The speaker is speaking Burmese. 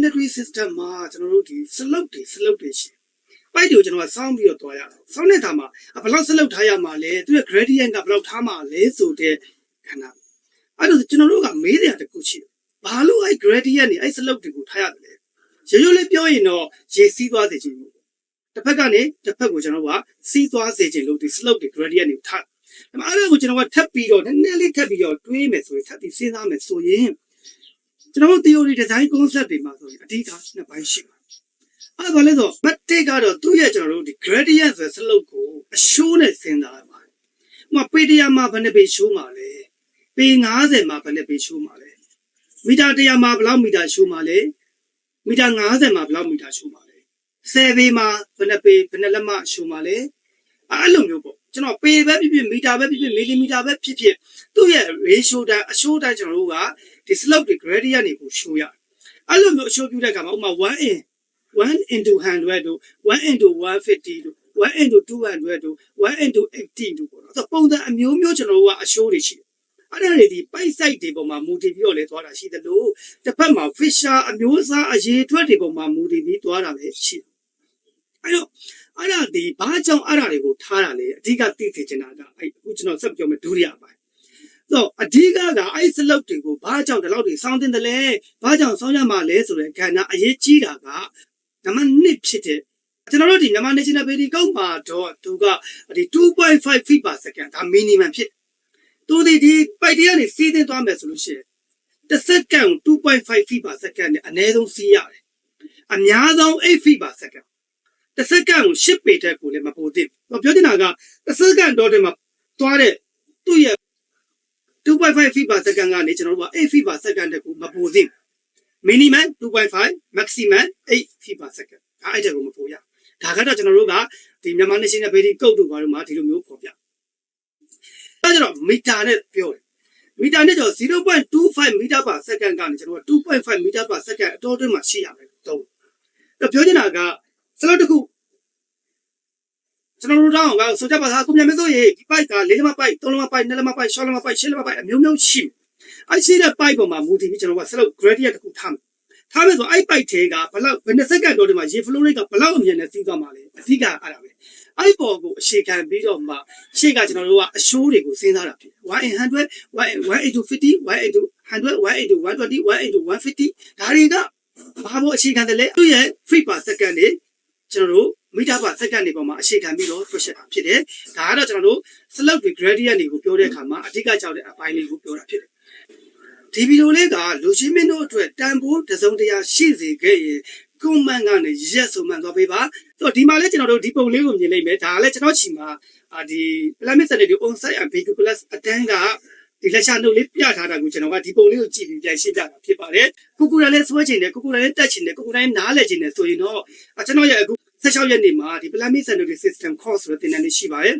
planetary system မှာကျွန်တော်တို့ဒီ slope တွေ slope တွေရှိတယ်ပိုက်တွေကိုကျွန်တော်ကစောင်းပြီးတော့တွားရအောင်စောင်းတဲ့အခါမှာဘယ်လောက် slope ထားရမှာလဲသူရဲ့ gradient ကဘယ်လောက်ထားမှာလဲဆိုတဲ့ခဏအဲ့တော့ကျွန်တော်တို့ကမေးတယ်တစ်ခုရှိတယ်ဘာလို့အဲ့ gradient နေအဲ့ slope တွေကိုထားရတယ်လဲရိုးရိုးလေးပြောရင်တော့ရေစီးသွားစေခြင်းလို့တစ်ဖက်ကနေတစ်ဖက်ကိုကျွန်တော်ကစီးသွားစေခြင်းလို့ဒီ slope တွေ gradient တွေကိုထားဒါမှအဲ့ဒါကိုကျွန်တော်ကထပ်ပြီးတော့နည်းနည်းလေးထပ်ပြီးတော့တွေးမယ်ဆိုရင်ထပ်ပြီးစဉ်းစားမယ်ဆိုရင် ကျွန်တော်တို့ theory design concept တွေမှာဆိုရင်အဓိကနှစ်ပိုင်းရှိပါတယ်။အဲ့ဒါဘာလဲဆိုတော့ matic ကတော့သူ့ရဲ့ကျွန်တော်တို့ဒီ gradient ဆိုတဲ့ slope ကိုအရှိုးနဲ့စဉ်းစားရပါတယ်။ဥပမာပေတရာမှာဘယ်နှပေရှိုးမှာလဲ။ပေ90မှာဘယ်နှပေရှိုးမှာလဲ။မီတာ100မှာဘယ်လောက်မီတာရှိုးမှာလဲ။မီတာ90မှာဘယ်လောက်မီတာရှိုးမှာလဲ။10ပေမှာဘယ်နှပေဘယ်နှလက်မရှိုးမှာလဲ။အဲ့လိုမျိုးပေါ့ကျွန်တော်ပေပဲဖြစ်ဖြစ်မီတာပဲဖြစ်ဖြစ်မီလီမီတာပဲဖြစ်ဖြစ်သူ့ရဲ့ ratio တိုင်းအရှိုးတိုင်းကျွန်တော်တို့က ဒီ slope တွေ gradient တွေကိုရှိုးရတယ်။အဲ့လိုမျိုးအရှိုးပြုတဲ့အခါမှာဥပမာ1 in 1 into 100တို့1 into 150တို့1 into 200တို့1 into 80တို့ပေါ့နော်။ဆိုတော့ပုံစံအမျိုးမျိုးကျွန်တော်တို့ကအရှိုးတွေရှိတယ်။အဲ့ဒါတွေဒီပိုက် site တွေပေါ်မှာမူတည်ပြီးတော့လဲသွားတာရှိတယ်လို့တစ်ဖက်မှာ Fisher အမျိုးအစားအရေးအတွက်တွေပေါ်မှာမူတည်ပြီးသွားတာပဲရှိတယ်။အဲ့တော့အဲ့ဒါဒီဘာကြောင့်အဲ့ဒါတွေကိုထားတာလဲအဓိကသိသိချင်တာကအဲ့အခုကျွန်တော်ဆက်ပြောမယ်ဒုတိယပိုင်း ဆိုအဓိကကအဲ့စလုတ်တွေကိုဘာကြောင့်ဒီလောက်တွေစောင်းတင်တယ်လဲဘာကြောင့်စောင်းရမှာလဲဆိုတဲ့ကဏ္ဍအရေးကြီးတာကနံပါတ်1ဖြစ်တဲ့ကျွန်တော်တို့ဒီမြန်မာ national baby ကောက်မှာတော့သူကဒီ2.5 feet per second ဒါ minimum ဖြစ်သူဒီဒီပိုက်တရကနေစီးတင်သွားမယ်ဆိုလို့ရှိရင်တစ်စက္ကန့်2.5 feet per second နဲ့အနည်းဆုံးစီးရတယ်အများဆုံး8 feet per second တစ်စက္ကန့်ကို10ပေတက်ကိုလည်းမပိုသင့်ဘူးပြောချင်တာကတစ်စက္ကန့်တော့တည်းမှာသွားတဲ့သူ့ရဲ့ 2.5 feet per second ကနေကျွန်တော်တို့က8 feet per second တက်ကိုမပိုသင့်ဘူး minimum 2.5 maximum 8 feet per second ဒါအဲ့တဲ့ကိုမပိုရဒါကတော့ကျွန်တော်တို့ကဒီမြန်မာ national baby ကုတ်တို့ဘာလို့မှဒီလိုမျိုးပေါ်ပြအဲဒါကျတော့မီတာနဲ့ပြောတယ်မီတာနဲ့ကျတော့0.25 meter per second ကနေကျွန်တော်တို့2.5 meter per second အတော်အတွင်းမှာရှိရမယ်သုံးတော့ပြောချင်တာကစလောက်တစ်ခု ကျွန်တော်တို့တောင်းကဆိုကြပါသားအခုမြန်မစိုးရေဒီပိုက်ကလေးလမပိုက်သုံးလမပိုက်နှစ်လမပိုက်ရှောင်းလမပိုက်ရှင်းလမပိုက်အမျိုးမျိုးရှိအဲ့ရှိတဲ့ပိုက်ပေါ်မှာမူတည်ပြီးကျွန်တော်ကစလောက် gradient တစ်ခုထားမယ်ထားမယ်ဆိုအဲ့ပိုက်ထဲကဘလောက်ဘယ်နှစ်စက္ကန့်တော့ဒီမှာရေ flow rate ကဘလောက်အမြင်နဲ့စီးသွားမှာလဲအဓိကအဲ့ဒါပဲအဲ့ပေါ်ကိုအခြေခံပြီးတော့မှရှေ့ကကျွန်တော်တို့ကအရှိုးတွေကိုစဉ်းစားတာဖြစ်1 in 100 1 into 50 1 into 100 1 into 120 1 into 150ဒါတွေကဘာလို့အခြေခံတယ်လဲသူ့ရဲ့ feet per second တွေကျွန်တော်တို့ မီတာပါစက္ကန့်တွေပေါ်မှာအခြေခံပြီးတော့တွက်ချက်တာဖြစ်တယ်။ဒါကတော့ကျွန်တော်တို့ slope တွေ gradient တွေကိုပြောတဲ့အခါမှာအဓိကကြောက်တဲ့အပိုင်းလေးကိုပြောတာဖြစ်တယ်။ဒီဗီဒီယိုလေးကလူချင်းမင်းတို့အတွက်တန်ဖိုးတစ်စုံတစ်ရာရှိစေခဲ့ရင် comment ကနေရက်ဆိုမှန်သွားပေးပါ။ဆိုတော့ဒီမှာလည်းကျွန်တော်တို့ဒီပုံလေးကိုမြင်လိုက်မယ်။ဒါကလည်းကျွန်တော်ချီမှာအာဒီ Planet Center ဒီ on site and vehicle plus အတန်းကဒီလက်ချနှုတ်လေးပြထားတာကိုကျွန်တော်ကဒီပုံလေးကိုကြည့်ပြီးပြန်ရှင်းပြတာဖြစ်ပါတယ်။ကုကူရလည်းဆွဲချင်တယ်ကုကူရလည်းတက်ချင်တယ်ကုကူတိုင်းနားလဲချင်တယ်ဆိုရင်တော့ကျွန်တော်ရဲ့အခု 16ရက်နေ့မှာဒီ Planning Sanitary System Course ဆိုတဲ့သင်တန်းလေးရှိပါတယ်